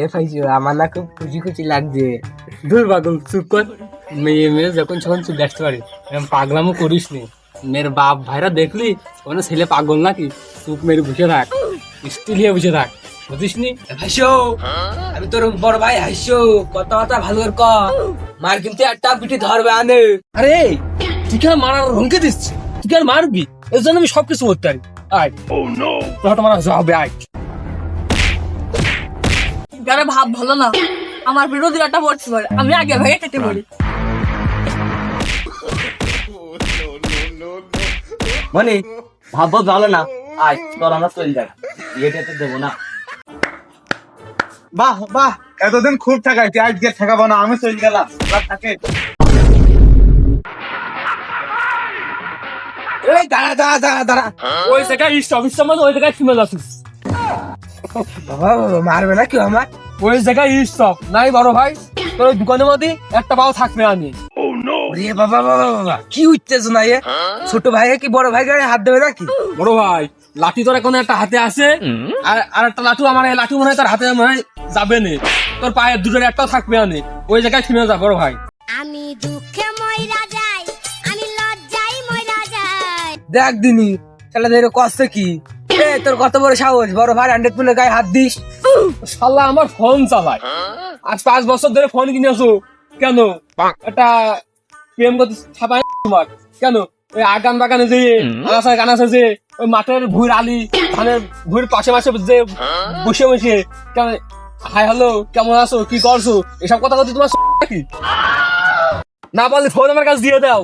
এ আমার না খুব খুশি খুশি লাগছে। দূর পাগল চুপ কর। মেয়ে মেয়ে যখন যখন চুপ দেখতে পারি। এরম পাগলামও করিস নি। মেয়ের বাপ ভাইরা দেখলি কোনো ছেলে পাগল নাকি? চুপ মেরে বসে থাক। স্টিল হয়ে বসে থাক। বুঝিস নি? হাসো আমি তোর বড় ভাই হাসো কথা কথা ভালো করে ক। মার কিন্তু একটা পিঠে ধরবে আনে। আরে তুই কেন মারার হুমকে দিচ্ছি তুই কেন মারবি? এর জন্য আমি সবকিছু করতে পারি। আয়। তোর মারা হবে আয়। যারা ভাব ভালো না আমার বিরোধীরা পড়তে পারে আমি আগে ভেঙে কেটে পড়ি মানে ভাববো ভালো না আয় চল আমরা চলে যাই। বিয়েটা তো দেবো না। বাহ বাহ এতদিন খুব ঠেকাইছি আজকে ঠেকাবো না আমি চলে গেলাম। থাকে। এই দাঁড়া দাঁড়া দাঁড়া দাঁড়া। ওই জায়গায় স্টপ মানে ওই জায়গায় ফিমে যাচ্ছিস বাবা বাবা, মারবে না কি আমার ওই জায়গায় স্টপ নাই বড় ভাই তোর দোকানের মধ্যে একটা পাও থাকবে আমি ওরে বাবা বাবা বাবা কি এ? ছোট ভাই কি বড় ভাই গায়ে হাত দেবে নাকি? বড় ভাই লাঠি তোর এখন একটা হাতে আছে। আর আর একটা লাঠু আমার লাঠু মনে হয় তোর হাতে মনে হয় যাবে না। তোর পায়ের দুটোর একটাও থাকবে না ওই জায়গায় ফিমে যা বড় ভাই। আমি দুঃখে ময়রা যাই আমি লজ্জায় ময়রা যাই। দেখ দিনি তাহলে ধরে কষ্ট কি? তোর কত বড় সাহস? বড় ভাই হান্ড্রেড পুলে গায়ে হাত দিস। শালা আমার ফোন চালায়। আজ পাঁচ বছর ধরে ফোন কিনেছো কেন? একটা প্রেম করতে ছাপায় তোমার? কেন? ওই আগান বাগানে যে আনাসা গানাসা যে ওই মাঠের ভুঁড় আলি ধানের ভুঁড় পাশে পাশে যে বসে বসে কেন? হাই হ্যালো কেমন আছো? কি করছ? এসব কথা কথা তোমার নাকি? না পারলে ফোন আমার কাছে দিয়ে দাও।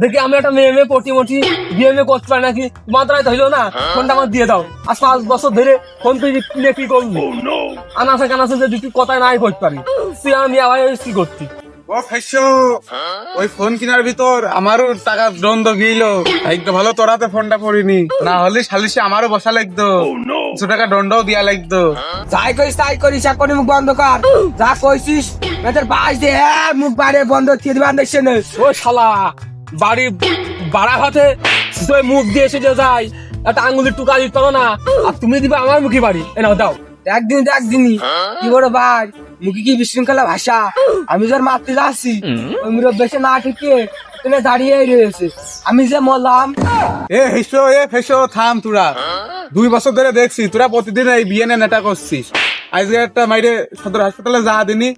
দেখি আমি একটা মেয়ে মেয়ে পটি মটি বিয়ে মেয়ে করতে পারি নাকি? তো হইল না ফোনটা আমার দিয়ে দাও। আজ পাঁচ বছর ধরে ফোন তুই কিনে কি করবি আনাসে কানাসে যে দুটি কথাই নাই করতে পারি। তুই আমি আবার কি করতি? ও ফেসো ওই ফোন কেনার ভিতর আমারও টাকা দ্বন্দ্ব গিল ভাগ্য ভালো তোরাতে ফোনটা পড়িনি। না হলে সালিশে আমারও বসা লাগতো। কিছু টাকা দণ্ডও দিয়া লাগতো। যাই করিস তাই করিস এখন মুখ বন্ধ কর। যা কইছিস না বাস দে মুখ বাইরে বন্ধ দিয়ে দিবে দেখছে না ও শালা বাড়ি বাড়া হাতে তুই মুখ দিয়ে এসে যে যাই একটা আঙ্গুলির টুকা দিতে পারো না আর তুমি দিবে আমার মুখে বাড়ি। এ নাও দাও। একদিন দেখ দিনই কি বড় ভাই মুখে কি বিশৃঙ্খলা ভাষা? আমি যার মারতে যাচ্ছি মুরব বেশি না ঠিকে তুমি দাঁড়িয়ে রয়েছে। আমি যে মরলাম এ হেসো এ ফেসো থাম তোরা। দুই বছর ধরে দেখছি তোরা প্রতিদিন এই বিয়ে নেটা করছিস। আজকে একটা মাইরে সদর হাসপাতালে যা দিনি।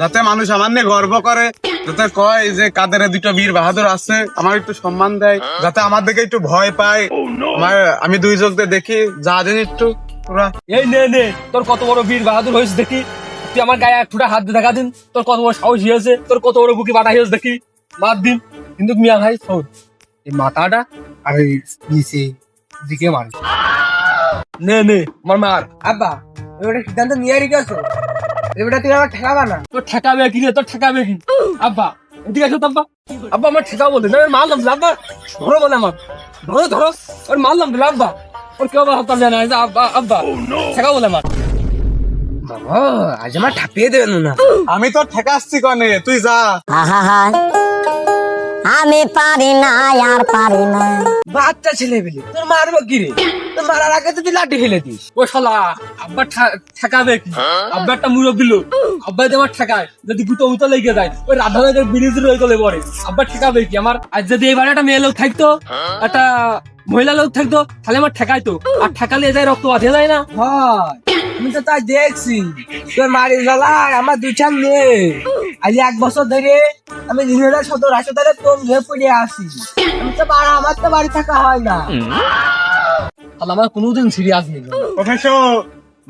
যাতে মানুষ আমার নিয়ে গর্ব করে যাতে কয় যে কাদের দুটো বীর বাহাদুর আছে আমার একটু সম্মান দেয় যাতে আমার দিকে একটু ভয় পায়। আমার আমি দুই চোখ দেখি যা দিন একটু তোরা এই নে নে তোর কত বড় বীর বাহাদুর হয়েছে দেখি। তুই আমার গায়ে এক ফুটা হাত দিয়ে দেখা দিন তোর কত বড় সাহস হয়েছে তোর কত বড় বুকি বাটা হয়েছে দেখি। মার দিন। কিন্তু মিয়া ভাই শোন এই মাথাটা আর এই নিচে দিকে মার। নে নে মার মার। আব্বা সিদ্ধান্ত নিয়ে রেখেছো এবারে তুই আমার ঠেকাবা না। তোর ঠেকাবে কি রে? তোর ঠেকাবে কি? আব্বা এদিকে আসো আব্বা। আব্বা আমার ঠেকাবো না আমি মারলাম আব্বা। ধরো বলে আমার। ধরো ধরো। ওর মারলাম দিলে আব্বা। ওর কেউ আবার হতাম জানা যে আব্বা আব্বা। ঠেকাবো বলে আমার। বাবা আজ আমার ঠাপিয়ে দেবেন না। আমি তো ঠেকাচ্ছি কনে। তুই যা। আহা আমি পারি না আর পারি না। বাচ্চা ছেলে পেলে তোর মারবো কি রে? তোর মারার আগে তুই লাঠি ফেলে দিস। ও শালা আব্বা ঠেকাবে কি? আব্বা একটা মুরব্বী লোক আব্বা যদি আমার ঠেকায় যদি গুতো উতো লেগে যায় ওই রাধানগরের ব্রিজ রয়ে গেলে পরে আব্বা ঠেকাবে কি? আমার আর যদি এবারে একটা মেয়ে লোক থাকতো একটা মহিলা লোক থাকতো তাহলে আমার ঠেকাইতো। আর ঠেকালে যায় রক্ত বাঁধে যায় না। হয় আমি তো তাই দেখছি। তোর মারি জ্বালায় আমার দুই চার নেই আজ এক বছর ধরে আমি দিনের সদর হাসপাতালে তোর ঘুরে পড়ে আসি আমি তো বাড়া আমার তো বাড়ি থাকা হয় না। তাহলে আমার কোনোদিন সিরিয়াস নেই। প্রফেসর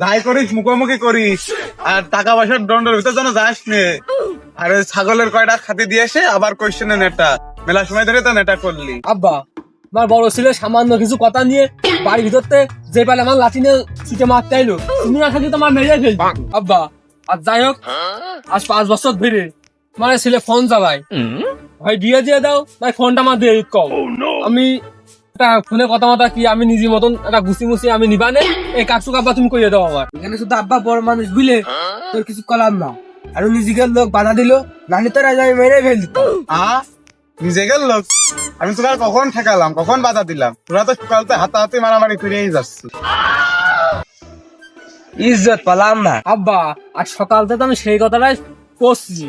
যাই করিস মুখোমুখি করিস। আর টাকা পয়সার দণ্ডের ভিতর যেন যাস নে। আর ওই ছাগলের কয়টা খাতি দিয়ে এসে আবার কোয়েশ্চেনে নেটা। মেলা সময় ধরে তো নেটা করলি। আব্বা আমার বড় ছেলে সামান্য কিছু কথা নিয়ে বাড়ির ভিতরতে যে পালে আমার লাঠি নিয়ে ছুটে মারতে আইলো। তুমি না থাকলে তোমার মেরে ফেল আব্বা আর যাই হোক আজ পাঁচ বছর ধরে মানে ছেলে ফোন চালায়। ভাই বিয়ে দিয়ে দাও ভাই ফোনটা আমার দিয়ে কও আমি ফোনে কথা মতা কি আমি নিজের মতন একটা গুছি মুছি আমি নিবানে এই কাকসু কাব্বা তুমি কইয়ে দাও আমার এখানে শুধু আব্বা বড় মানুষ বুঝলে? তোর কিছু কলাম না। আর নিজেকে লোক বাধা দিল নানি তোর আজ আমি মেরে ফেল দিতাম আ? নিজে লোক? আমি তোরা কখন ঠেকালাম? কখন বাধা দিলাম? তোরা তো সকালতে হাতাহাতি মারামারি ফিরেই যাচ্ছি ইজ্জত পালাম না। আব্বা আজ সকাল থেকে আমি সেই কথাটাই করছি।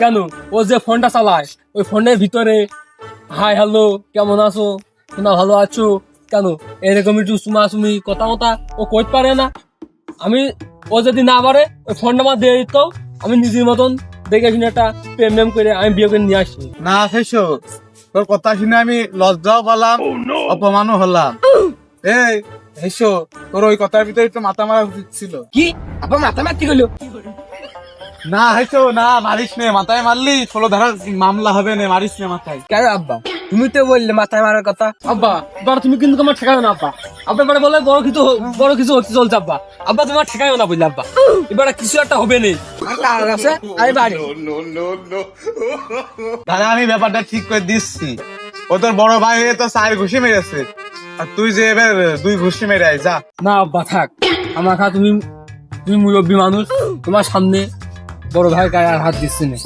কেন? ও যে ফোনটা চালায় ওই ফোনের ভিতরে হাই হ্যালো কেমন আছো? তোমরা ভালো আছো? কেন? এরকম একটু চুমাচুমি কথা কথা ও কইতে পারে না। আমি ও যদি না পারে ওই ফোনটা আমার দিয়ে দিত আমি নিজের মতন দেখে শুনে একটা প্রেম প্রেম করে আমি বিয়ে করে নিয়ে আসি না ফেসো তোর কথা শুনে আমি লজ্জাও পেলাম অপমানও হলাম। এই হেসো তোর ওই কথার ভিতরে একটু মাথা মারা উচিত ছিল। কি? আব্বা মাথা মারতে গেল? না হেসো না মারিস নে মাথায় মারলি ষোলো ধারার মামলা হবে না মারিস নে মাথায়। কেন আব্বা? তুমি তো বললে মাথায় মারার কথা। আব্বা এবার তুমি কিন্তু তোমার ঠেকাও না আব্বা। আব্বা এবারে বলে বড় কিছু বড় কিছু হচ্ছে চলছে আব্বা। আব্বা তোমার ঠেকাও না বুঝলে আব্বা। এবারে কিছু একটা হবে আছে? আমি বাড়ি। তাহলে আমি ব্যাপারটা ঠিক করে দিচ্ছি। ও তোর বড় ভাই হয়ে তো চার ঘুষি মেরেছে। আর তুই যে এবার দুই ঘুষি মেরে আয় যা। না আব্বা থাক। আমার খা তুমি তুমি মুরব্বী মানুষ। তোমার সামনে বড় ভাই গায়ে আর হাত দিচ্ছে না।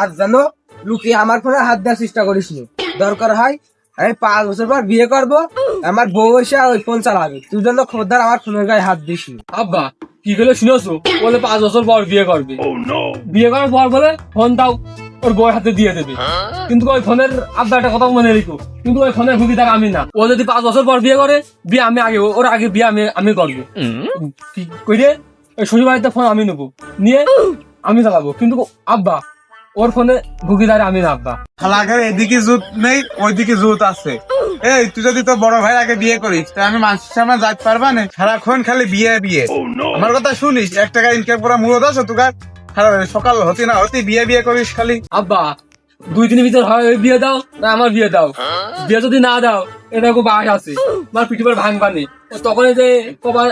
আর জানো লুকিয়ে আমার ফোনে হাত দেওয়ার চেষ্টা করিস নি। দরকার হয় আমি পাঁচ বছর পর বিয়ে করব আমার বউ এসে আর ওই ফোন চালাবে। তুই জন্য খোদ্দার আমার ফোনের গায়ে হাত দিস নি। আব্বা কি করে শুনেছো? বলে পাঁচ বছর পর বিয়ে করবে। বিয়ে করার পর বলে ফোন দাও। ওর বউয়ের হাতে দিয়ে দেবে। কিন্তু ওই ফোনের আব্বা একটা কথা মনে রেখো। কিন্তু ওই ফোনের ভুগিদার আমি না। ও যদি পাঁচ বছর পর বিয়ে করে বিয়ে আমি আগে ওর আগে বিয়ে আমি আমি করব। কি কইরে? ওই শ্বশুর বাড়িতে ফোন আমি নেব। নিয়ে আমি চালাবো। কিন্তু আব্বা ওর ফোনে ভুগিদার আমি না আব্বা। খালাঘের এদিকে জুত নেই ওইদিকে জুত আছে। এই তুই যদি তোর বড় ভাই আগে বিয়ে করিস তা আমি মানুষের সামনে যাইতে পারবা না? সারাক্ষণ খালি বিয়ে বিয়ে। আমার কথা শুনিস এক টাকা ইনকাম করা মূলত আছে সকাল হতে না হতে বিয়ে বিয়ে করিস খালি। আব্বা দুই দিনের ভিতর হয় ওই বিয়ে দাও না আমার বিয়ে দাও। বিয়ে যদি না দাও এটা খুব আছে। আমার পিঠে ভাঙবা নেই। তখন এই যে কবার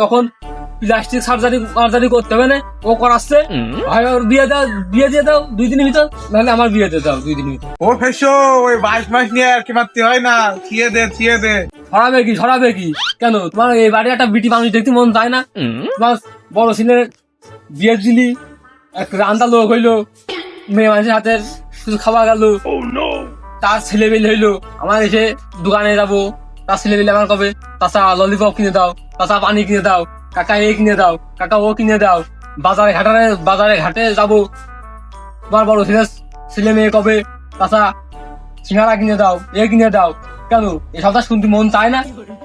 তখন প্লাস্টিক সার্জারি সার্জারি করতে হবে না? ও করাচ্ছে। হয় ওর বিয়ে দাও বিয়ে দিয়ে দাও দুই দিনের ভিতর নাহলে আমার বিয়ে দিয়ে দাও দুই দিনের ভিতর। ও ফেসো ওই বাইশ মাস নিয়ে আর কি মারতে হয় না। থিয়ে দে থিয়ে দে। সরাবে কি সরাবে কি? কেন? তোমার এই বাড়ি একটা বিটি মানুষ দেখতে মন চায় না? তোমার বড় ছেলের বিয়ে দিলি এক রান্দা লোক হইল মেয়ে মানুষের হাতে শুধু খাওয়া গেল তার ছেলে বেলে হইল আমার এসে দোকানে যাব। তার ছেলে বেলে আমার কবে? তাছা ললিপপ কিনে দাও তাছা পানি কিনে দাও কাকা এ কিনে দাও কাকা ও কিনে দাও। বাজারে ঘাটারে বাজারে ঘাটে যাব। তোমার বড় ছেলে ছেলে মেয়ে কবে? তাছা সিঙ্গারা কিনে দাও এ কিনে দাও। কেন? এসবটা শুনতে মন চায় না?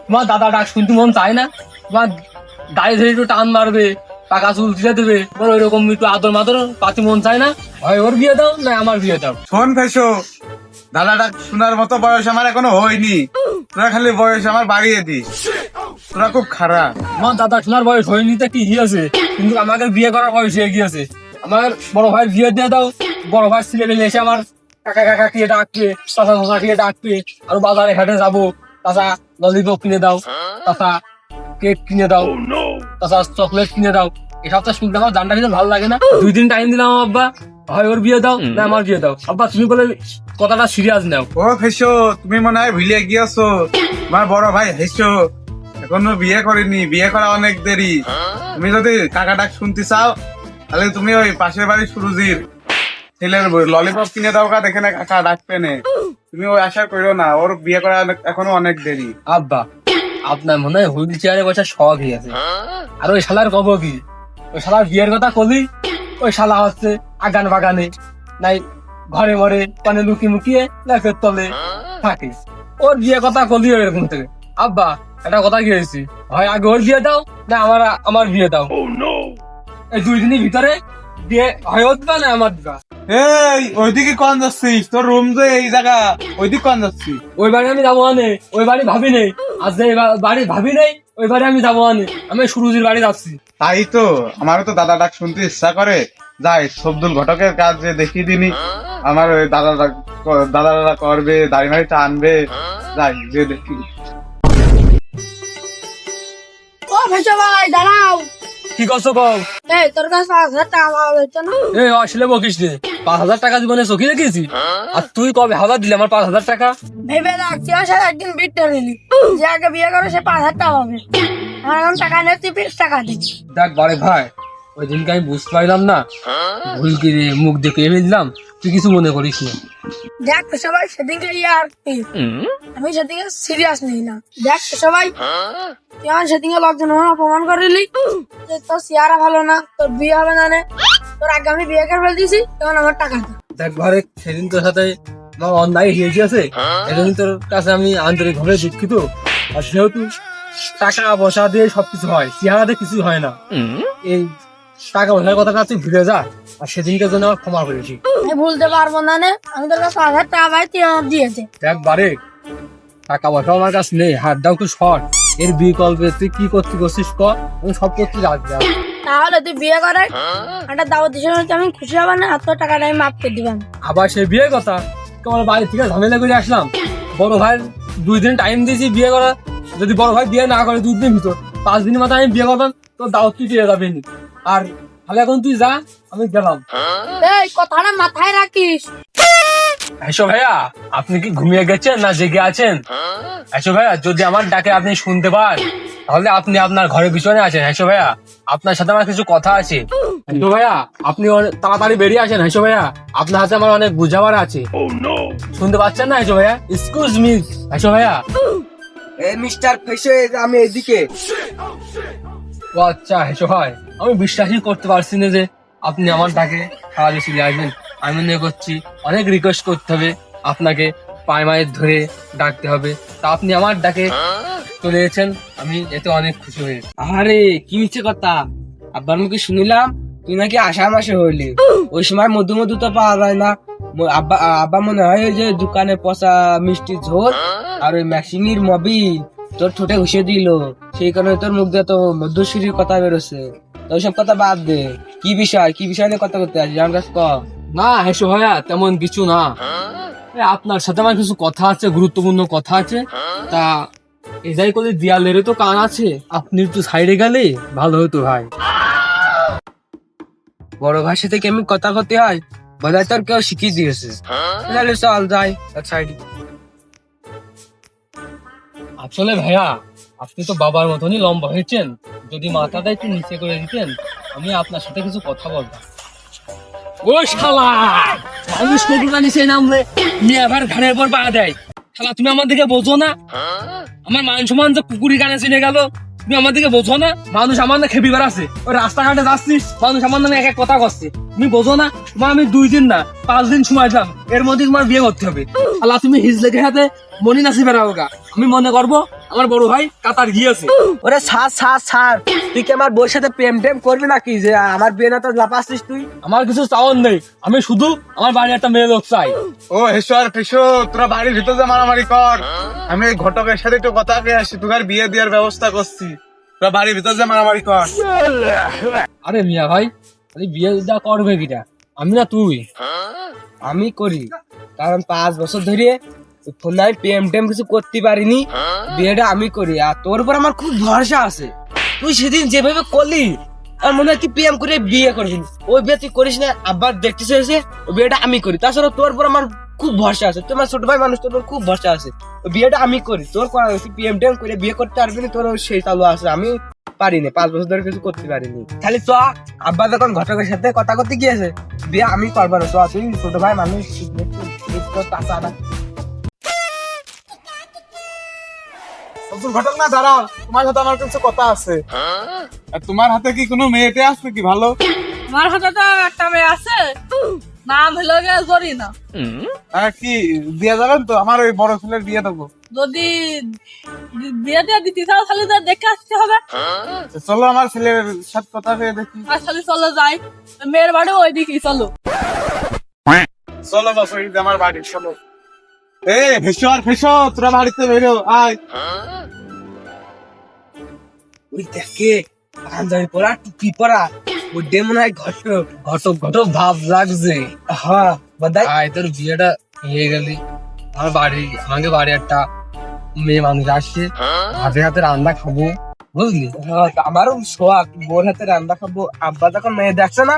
তোমার দাদা ডাক শুনতে মন চায় না? তোমার দাড়ি ধরে একটু টান মারবে। পাকা চুল দিয়ে দেবে। বলো এরকম একটু আদর মাদর পাতি মন চায় না? হয় ওর বিয়ে দাও না আমার বিয়ে দাও? শোন ফেসো দাদাটা শোনার মতো বয়স আমার এখনও হয়নি। তোরা খালি বয়স আমার বাড়িয়ে দিস। তোরা খুব খারাপ। আমার দাদা শোনার বয়স হয়নি তা কি গিয়েছে কিন্তু আমাকে বিয়ে করার বয়স হয়ে গিয়েছে। আমার বড় ভাইয়ের বিয়ে দিয়ে দাও। বড় ভাই ছেলে পেলে এসে আমার কাকা কাকা কে ডাকবে চাচা চাচা কে ডাকবে আর বাজারে ঘাটে যাব। চাচা ললিপপ কিনে দাও চাচা কেক কিনে দাও চাচা চকলেট কিনে দাও। এসব তো শুনতে আমার জানটা কিন্তু ভালো লাগে না। দুই দিন টাইম দিলাম আব্বা। হয় ওর বিয়ে দাও না আমার বিয়ে দাও। আব্বা তুমি বলে কথাটা সিরিয়াস নাও। ও ফেসো তুমি মনে হয় ভুলে গিয়েছো। আমার বড় ভাই হেসো। এখনও বিয়ে করেনি বিয়ে করা অনেক দেরি। তুমি যদি কাকা ডাক শুনতে চাও তাহলে তুমি ওই পাশের বাড়ি সুরুজির ছেলের ললিপপ কিনে দাও কা দেখে না কাকা ডাকবে নে তুমি ওই আশা করো না ওর বিয়ে করা এখনও অনেক দেরি। আব্বা আপনার মনে হয় হুইল চেয়ারে বসে শখ হয়ে আছে আর ওই শালার কব কি? ওই শালার বিয়ের কথা কলি ওই শালা হচ্ছে আগান বাগানে নাই ঘরে ঘরে পানে লুকিয়ে মুকিয়ে লেখের তলে থাকে। ওর বিয়ে কথা কলি এরকম থেকে। আব্বা একটা কথা কি হয়েছে? হয় আগে ওর বিয়ে দাও না আমার আমার বিয়ে দাও। এই দুই দিনের ভিতরে বিয়ে হয় দিবা না আমার দিবা এই ওইদিকে কন যাচ্ছিস? তোর রুম যে এই জায়গা। ওইদিকে কন যাচ্ছিস? ওই বাড়ি আমি যাব আনে ওই বাড়ি ভাবি নেই। আজ যে বাড়ি ভাবি নেই ওই বাড়ি আমি যাব আনে। আমি সুরুজির বাড়ি যাচ্ছি। তাই তো আমারও তো দাদা ডাক শুনতে ইচ্ছা করে। যাই সবদুল ঘটকের কাজ যে দেখিয়ে দিনি। আমার ওই দাদা দাদা দাদা করবে দাড়ি মাড়িটা আনবে যাই যে দেখি। ও ভেসো ভাই দাঁড়াও। কি করছ কম এই তোর কাছে পাঁচ হাজার টাকা পাওয়া যাচ্ছে না? এই আসলে বকিস নে পাঁচ হাজার টাকা জীবনে চোখে রেখেছি আর তুই কবে হাজার দিলে আমার পাঁচ হাজার টাকা? ভেবে রাখছি সাথে একদিন বিটটা নিলি। যে আগে বিয়ে করে সে পাঁচ হাজার টাকা পাবে। আমার এখন টাকা নেই তুই বিশ টাকা দিচ্ছি দেখ বারে ভাই ওই দিনকে আমি বুঝতে পারলাম না। ভুল করে মুখ দেখে ফেললাম তুই কিছু মনে করিস না। দেখ তো সবাই সেদিনকে ইয়ার কি। আমি সেদিনকে সিরিয়াস নেই না। দেখ সবাই তুই আমার সেদিনকে লোকজন আমার অপমান করিলি। যে তোর চেহারা ভালো না তোর বিয়ে হবে না নে। তোর আগে আমি বিয়ে করে ফেল দিয়েছি তখন আমার টাকা। দেখ ঘরে সেদিন তোর সাথে আমার অন্যায় হয়ে? গেছে এজন্য তোর কাছে আমি আন্তরিক ভাবে দুঃখিত। আর সেহেতু টাকা পয়সা দিয়ে সবকিছু হয় চেহারাতে কিছু হয় না। এই টাকা পয়সার কথাটা তুই ভুলে যা আর সেদিনকে জন্য আমার ক্ষমা করেছি ভুলতে পারব না নে আমি তোর কাছে হাজার টাকা পাই তুই আমার দিয়েছে। একবারে টাকা পয়সা আমার কাছে নেই হাত দাও শর্ট। এর বিকল্পে তুই কি করতে করছিস কর আমি সব করতে রাখবি তাহলে তুই বিয়ে করে একটা দাওয়াত আমি খুশি হবার না তোর টাকাটা আমি মাফ করে দিবাম আবার সেই বিয়ে কথা তোমার বাড়ি থেকে ঝামেলা করে আসলাম। বড় ভাই দুই দিন টাইম দিয়েছি বিয়ে করা যদি বড় ভাই বিয়ে না করে দুই দিনের ভিতর পাঁচ দিনের মাথায় আমি বিয়ে করতাম তো দাওয়াত তুই দিয়ে যাবে। নি। আর তাহলে এখন তুই যা আমি গেলাম। এই কথাটা মাথায় রাখিস। এসো ভাইয়া আপনি কি ঘুমিয়ে গেছেন না জেগে আছেন? এসো ভাইয়া যদি আমার ডাকে আপনি শুনতে পান তাহলে আপনি আপনার ঘরের পিছনে আছেন। হেসো ভাইয়া আপনার সাথে আমার কিছু কথা আছে। হেসো ভাইয়া আপনি অনেক তাড়াতাড়ি বেরিয়ে আসেন। হেসো ভাইয়া আপনার হাতে আমার অনেক বুঝাবার আছে। শুনতে পাচ্ছেন না হেসো ভাইয়া? এক্সকিউজ মি হেসো ভাইয়া। মিস্টার ফেসে আমি এদিকে। ও আচ্ছা হেসো ভাই আমি বিশ্বাসই করতে পারছি না যে আপনি আমার ডাকে সারাদিন চলে আসবেন। আমি মনে করছি অনেক রিকোয়েস্ট করতে হবে। আপনাকে পায়ে মায়ের ধরে ডাকতে হবে। তা আপনি আমার ডাকে চলে এসেছেন, আমি এতে অনেক খুশি হয়েছি আরে কি মিছে কথা। আব্বার মুখে শুনিলাম, তুই নাকি আষাঢ় মাসে হইলি। ওই সময় মধু মধু তো পাওয়া যায় না। আব্বা আব্বা মনে হয় যে দোকানে পচা মিষ্টি ঝোল আর ওই ম্যাক্সিমির মবিল তোর ঠোঁটে ঘুষে দিল সেই কারণে তোর মুখ দিয়ে তো মধ্যশ্রীর কথা বেরোচ্ছে। তো ওইসব কথা বাদ দে। কি বিষয়? কি বিষয় নিয়ে কথা করতে আছিস আমার কাছে ক। না হেসো ভাইয়া তেমন কিছু না। আপনার সাথে আমার কিছু কথা আছে গুরুত্বপূর্ণ কথা আছে। তা এটাই করে দেয়ালেরও তো কান আছে। আপনি একটু সাইডে গেলে ভালো হতো ভাই। বড় ভাইয়ের সাথে কেমন কথা করতে হয়? বোধ হয় তোর কেউ শিখিয়ে দিয়েছে তাহলে চল যাই সাইডে। আসলে ভাইয়া, আপনি তো বাবার মতনই লম্বা হয়েছেন। যদি মাথাটা একটু নিচে করে দিতেন, আমি আপনার সাথে কিছু কথা বলতাম। ও শালা! মানুষ কবুলা নিচে নামলে নিয়ে আবার ঘাড়ের পর পা দেয়। শালা, তুমি আমার দিকে বোঝো না? আমার মান সম্মান যে কুকুরি কানে চিনে গেল, তুমি আমার দিকে বোঝো না? মানুষ আমার না খেপি বেড়াচ্ছে। ওই রাস্তাঘাটে যাচ্ছি, মানুষ আমার নামে এক এক কথা করছে তুমি বোঝো না? তোমার আমি দুই দিন না, পাঁচ দিন সময় দিলাম। এর মধ্যে তোমার বিয়ে করতে হবে। আল্লাহ তুমি হিজলেকে হাতে মনি নাসি বেড়াও গা আমি মনে করব আমার বড় ভাই কাতার গিয়েছে ওরে ছাড় ছাড় ছাড় তুই কি আমার বউর সাথে প্রেম টেম করবি নাকি যে আমার বিয়ে না তো লাপাচ্ছিস তুই? আমার কিছু চাওয়ার নেই। আমি শুধু আমার বাড়ি একটা মেয়ে লোক চাই। ও হেসো আর ফেসো তোরা বাড়ির ভিতর যে মারামারি কর। আমি ওই ঘটকের সাথে একটু কথা কে আসি তোকে আর বিয়ে দেওয়ার ব্যবস্থা করছি। তোরা বাড়ির ভিতর যে মারামারি কর। আরে মিয়া ভাই আরে বিয়ে যা করবে কিটা? আমি না তুই। আমি করি। কারণ পাঁচ বছর ধরে ফোন আমি টেম কিছু করতে পারিনি। বিয়েটা আমি করি, আর তোর উপর আমার খুব ভরসা আছে। তুই সেদিন যেভাবে করলি, আমার মনে হয় তুই প্রেম করে বিয়ে করবি ওই বিয়ে তুই করিস না, আবার দেখতে চেয়েছে ওই বিয়েটা আমি করি। তাছাড়া তোর উপর আমার খুব ভরসা আছে তোমার ছোট ভাই মানুষ, তোর খুব ভরসা আছে। বিয়েটা আমি করি, তোর করা হয়েছে প্রেম টেম করে বিয়ে করতে পারবি না, তোর সেই চালু আছে। আমি পারিনি পাঁচ বছর ধরে কিছু করতে পারিনি। খালি চ আব্বা যখন ঘটকের সাথে কথা করতে গিয়েছে বিয়ে আমি করব না। চ তুই ছোট ভাই মানুষ তোর চাচা না শামসুল ঘটক না দাঁড়াও। তোমার সাথে আমার কিছু কথা আছে। আর তোমার হাতে কি কোনো মেয়েটে আছে কি ভালো? আমার হাতে তো একটা মেয়ে আছে। নাম হলো গিয়ে জরিনা। হ্যাঁ কি? দিয়ে যাবেন তো? আমার ওই বড় ছেলের বিয়ে দেবো। যদি দি- বিয়ে দিয়ে দিতে চাও তাহলে তো দেখে আসতে হবে। চলো আমার ছেলের সাথে কথা হয়ে দেখি। চলো যাই। মেয়ের বাড়ি ওই দিকেই চলো। চলো বাস ওই আমার বাড়ি চলো। এ ভেসো আর ভেসো তোরা বাড়িতে বেরো আয়। ওই দেখে পাঞ্জাবি পরা টুপি পরা ওই ডে মনে হয় ঘটক ঘটক ঘটক ভাব লাগছে। হ্যাঁ বোধহয় আয় তোর বিয়েটা হয়ে গেলি। আমার বাড়ি আমাকে বাড়ি একটা মেয়ে মানুষ আসছে হাতে হাতে রান্না খাব বুঝলি? আমারও শোয়াক বোর হাতে রান্না খাব আব্বা যখন মেয়ে দেখছে না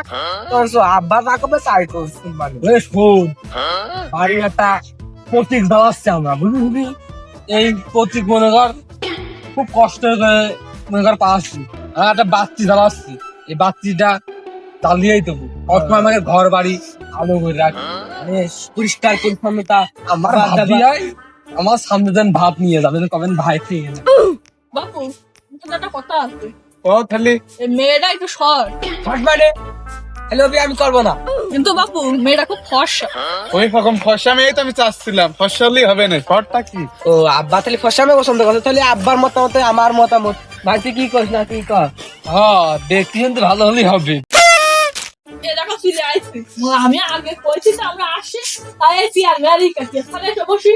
তখন শো আব্বা করবে তাই করছি মানে। শোন বাড়ি একটা প্রতীক জ্বালাচ্ছে আমরা বুঝলি এই প্রতীক মনে কর খুব কষ্ট করে মনে কর পাচ্ছি আর একটা বাচ্চি জ্বালাচ্ছি এই বাচ্চিটা জ্বালিয়েই দেবো। অল্প আমাকে ঘর বাড়ি আলো করে রাখি। মানে পরিষ্কার পরিচ্ছন্নতা আমার ভাবি হয়, আমার সামনে দেন ভাত নিয়ে যাবেন কবেন ভাই খেয়ে না বাপু একটা কথা আছে। ও এই মেয়েটা একটু শর্ট ফার্স্ট মানে? হ্যালো আমি করব না। কিন্তু বাপু মেয়েটা খুব ফর্সা। ওই রকম ফর্সা মেয়ে তো আমি চাচ্ছিলাম। ফর্সা হলেই হবে না। শর্টটা কি? ও আব্বা তাহলে ফর্স্ট আমি পছন্দ করছে তাহলে আব্বার মতামত আমার মতামত। ভাই তুই কি করিস না তুই কর হ্যাঁ দেখতে কিন্তু ভালো হলেই হবে। আমি আগে কইছি আমরা আসি। তাই গাড়ি তাহলে বসি।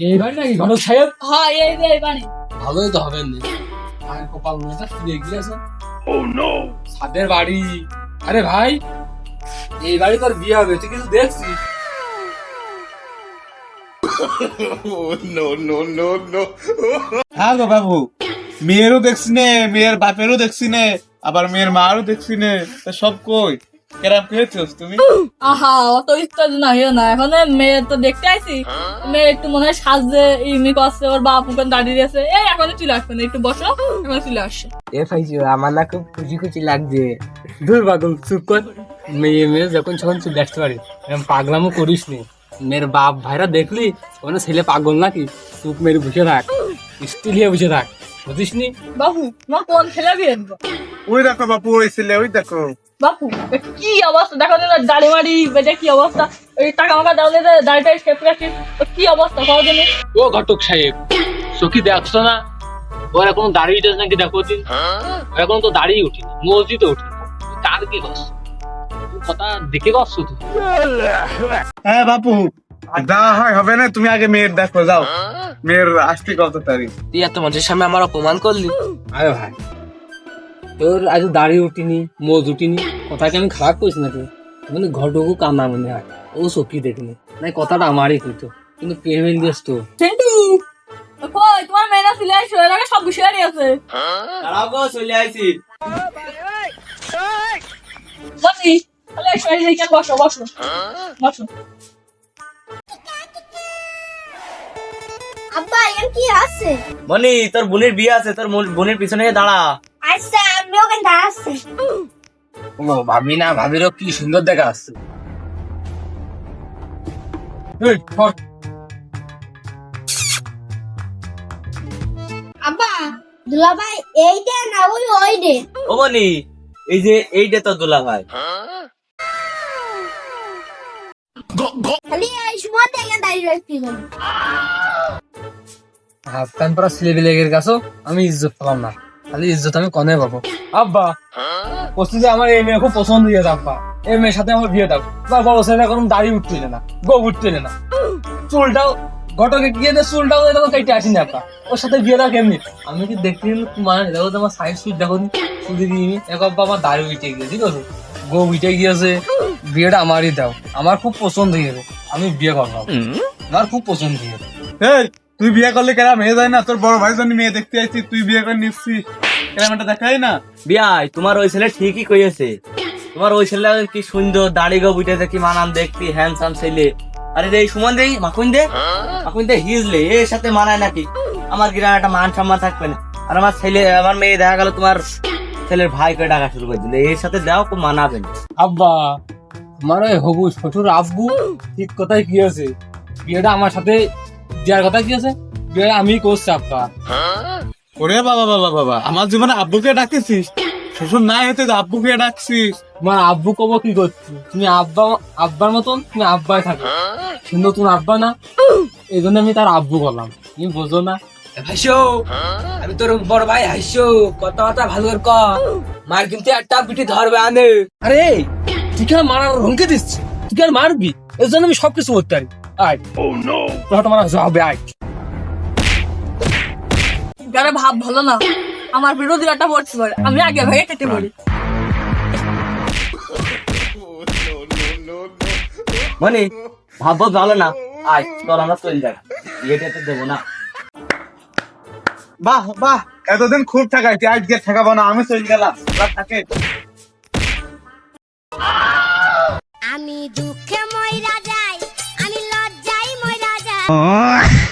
এই বাড়ি নাকি ঘটক সাহেব হ্যাঁ এই যে এই বাড়ি। ভালোই তো হবে না আর কপাল ফিরে গিয়েছে ও নো সাদের বাড়ি। আরে ভাই এই বাড়ি তোর বিয়ে হবে তুই কিছু দেখছিস হ্যাঁ গো বাবু মেয়েরও দেখছি নে মেয়ের বাপেরও দেখছি নে আবার মেয়ের মারও দেখছি নে সব কই? কেরাম পেয়েছিস তুমি আহা অত না এখন মেয়ে তো দেখতে আইছি মেয়ে একটু মনে হয় সাজে ইমি করছে ওর বাপ ওখানে দাঁড়িয়ে দিয়েছে এই এখন চলে আসবে না একটু বসো এখন চলে আসছে এ ভাইজি আমার না খুব খুশি খুশি লাগছে দূর পাগল চুপ কর মেয়ে মেয়ে যখন যখন তুই দেখতে পারি পাগলামও করিস নি মেয়ের বাপ ভাইরা দেখলি ওখানে ছেলে পাগল নাকি চুপ মেরে বসে থাক স্টিল হয়ে বসে থাক বুঝিস নি বাবু তোমার কোন ছেলে বিয়ে দেবো? ওই দেখো বাপু ওই ছেলে ওই দেখো। বাপু কি অবস্থা? দেখো এর দাড়ি মাড়ি বেটে কি অবস্থা? ওই টাকা মাকা দাও দাড়িটা শেপ রাখি কি অবস্থা খাওয়া জন্য ও ঘটক সাহেব সখী দেখছ না? ওর এখন দাড়ি উঠেছে নাকি দেখো দিন ওর এখন তো দাড়ি উঠিনি মসজিদে উঠিনি। কার কি করছ কথা দেখে করছ তুই হ্যাঁ বাপু। যা হয় হবে না তুমি আগে মেয়ের দেখো যাও। মেয়ের আসতে কত তারিখ? তুই এত মানুষের সামনে আমার অপমান করলি? আরে ভাই তোর আজ দাড়ি উঠিনি মোজ উঠিনি কথা কি আমি খারাপ করিস নাকি? মানে মনে হয় ও সখী দেখিনি। না কথাটা আমারই কিন্তু পেমেন্ট দিস তো সেন্টু কই তোমার মেয়েরা চলে আসো এর আগে সব বিষয় আছে। তারাও গো চলে আইছি। বসি তাহলে এসো এই বসো বসো। বসো। আব্বা এখানে কি আছে? মনি তোর বোনের বিয়ে আছে তোর বোন- বোনের পিছনে দাঁড়া। আচ্ছা আমি ওখানে দাঁড়াচ্ছি। ও ভাবি না ভাবিরও কি সুন্দর দেখা আসছে। আব্বা দুলাভাই এইটা না ওই ওইটে ও মনি এই যে এইটা তো দোলা ভাই খালি এই সময় দাঁড়িয়ে হাফ প্যান্ট পরা ছেলেবেলেগের কাছেও আমি ইজ্জত পেলাম না। খালি ইজ্জত আমি কনে পাবো। আব্বা পশ্চিমে আমার এই মেয়ে খুব পছন্দ হয়ে আব্বা। এই মেয়ের সাথে আমার বিয়ে দাও। বা বড় ছেলে কোনো দাড়ি উঠতে না গো না। চুলটাও ঘটকে গিয়ে দে চুলটাও এরকম কেটে আসিনি আব্বা। ওর সাথে বিয়ে দাও কেমনি? আমি কি দেখতে মানে দেখো তো আমার সাইড সুইট দেখো শুধু দিই এক আব্বা আমার দাড়ি উঠে গিয়েছে ঠিক আছে? গো উঠে গিয়েছে। বিয়েটা আমারই দাও। আমার খুব পছন্দ হয়েছে। আমি বিয়ে করলাম। আমার খুব পছন্দ হয়েছে। এই তুই বিয়ে করলে কেরাম হয়ে যায় না তোর বড় ভাই জন্য মেয়ে দেখতে আইছি তুই বিয়ে করে নিচ্ছিস কেরাম এটা দেখাই না? বিয়াই তোমার ওই ছেলে ঠিকই কইছে তোমার ওই ছেলে কি সুন্দর দাড়ি গো বুইতে কি মানান দেখতি হ্যান্ডসাম ছেলে। আরে রে সুমন দে মাকুন দে। মাকুন দে হিজলে এর সাথে মানায় নাকি? আমার গ্রামে একটা মান সম্মান থাকবে না। আর আমার ছেলে আমার মেয়ে দেখা গেল তোমার ছেলের ভাই ভাইকে ডাকা শুরু করে দিলে। এর সাথে দাও খুব মানাবে না। আব্বা আমার ওই হবু শ্বশুর আব্বু ঠিক কথাই কি আছে বিয়েটা আমার সাথে দেওয়ার কথা কি আছে? বিয়ে আমি করছি আব্বা ওরে বাবা বাবা বাবা আমার জীবনে আব্বুকে ডাকতেছিস? শ্বশুর নাই হতে তো আব্বুকে ডাকছিস। তোমার আব্বু কব কি করছি তুমি আব্বা আব্বার মতন তুমি আব্বাই থাকো। কিন্তু তুমি আব্বা না। এই জন্য আমি তার আব্বু করলাম তুমি বোঝো না। হাসো আমি তোর বড় ভাই হাসো কথাবার্তা ভালো করে ক। মার কিন্তু একটা পিঠে ধরবে আনে। আরে তুই কেন মারার হুমকে দিচ্ছি তুই কেন মারবি? এর জন্য আমি সবকিছু করতে পারি। আয় ও নো তোরা তোমার হবে আয়। যারা ভাব ভালো না আমার বিরোধী একটা পড়তে আমি আগে ভাগে কেটে পড়ি মানে ভাববো ভালো না আয় চল আমরা চলে যাই। তো দেবো না। বাহ বাহ এতদিন খুব ঠেকাইছি আজকে ঠেকাবো না আমি চলে গেলাম থাকে। আমি দুঃখে ময়রা